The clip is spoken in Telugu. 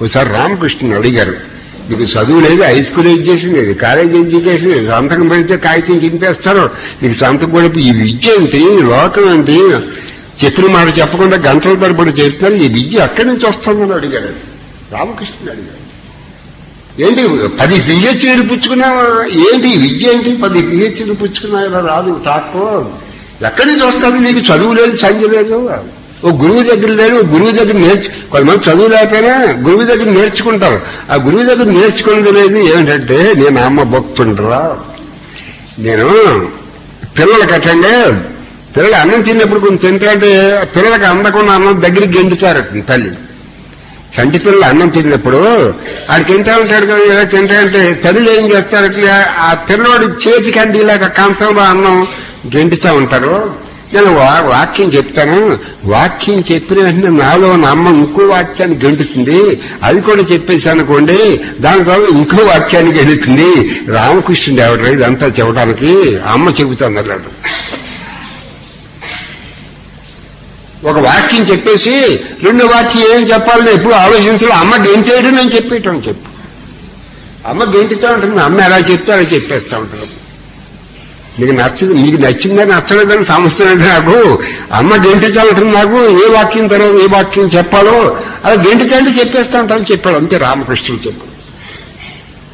ఒకసారి రామకృష్ణుని అడిగారు మీకు చదువు లేదు హై స్కూల్ ఎడ్యుకేషన్ లేదు కాలేజ్ ఎడ్యుకేషన్ లేదు సంతకం పెడితే కాగితం చింపేస్తారు. నీకు సంతకం కూడా ఈ విద్య ఏంటి లోకం ఏంటి చెప్పిన మాట చెప్పకుండా గంటల తరబడి చెప్తున్నారు. ఈ విద్య అక్కడి నుంచి వస్తుందని అడిగారు. రామకృష్ణుని అడిగారు. ఏంటి పది పిహెచ్డీలు పుచ్చుకున్నావా? ఏంటి విద్య ఏంటి? పది పిహెచ్డీలు పుచ్చుకున్నా ఇలా రాదు టాక్కో ఎక్కడి నుంచి వస్తుంది నీకు? చదువు లేదు సంఖ్య లేదు. ఓ గురువు దగ్గర లేడు గురువు దగ్గర నేర్చు కొంతమంది చదువు లేకపోయినా గురువు దగ్గర నేర్చుకుంటారు. ఆ గురువు దగ్గర నేర్చుకునేది లేదు ఏమిటంటే నేను అమ్మ భక్తుండరా. నేను పిల్లలకి అట్లంటే పిల్లలు అన్నం తిన్నప్పుడు కొంచెం తింటే పిల్లలకి అందకుండా అన్నం దగ్గరికి గెంటుతారట తల్లి. చంటి పిల్లలు అన్నం తిన్నప్పుడు ఆడు తింటా ఉంటాడు కదా ఇలా తింటా అంటే తల్లులు ఏం చేస్తారంటే ఆ పిల్లవాడు చేతి కంటిలాగా కంచంలో అన్నం గెంటుతా ఉంటారు. నేను వా- వాక్యం చెప్తాను. వాక్యం చెప్పిన వెంటనే నాలో ఉన్న అమ్మ ఇంకో వాక్యాన్ని గెంటుతుంది. అది కూడా చెప్పేసి అనుకోండి దాని తర్వాత ఇంకో వాక్యాన్ని గెలుతుంది రామకృష్ణుడు ఎవడరా ఇదంతా చెప్పడానికి? అమ్మ చెబుతాను అన్నాడు. ఒక వాక్యం చెప్పేసి రెండో వాక్యం ఏం చెప్పాలని ఎప్పుడు ఆలోచించాలి. అమ్మ గెంతేయడం నేను చెప్పేయటం చెప్పు. అమ్మ గెంటుతూ ఉంటుంది. అమ్మ ఎలా చెప్తే అలా చెప్పేస్తూ ఉంటారు మీకు నచ్చదు మీకు నచ్చిందని నచ్చలేదని సమస్య లేదు నాకు. అమ్మ గెంటించాలంటుంది నాకు ఏ వాక్యం తర్వాత ఏ వాక్యం చెప్పాలో అలా గెంటించండి చెప్పేస్తా ఉంటాను చెప్పాడు. అంతే రామకృష్ణుడు చెప్పాడు.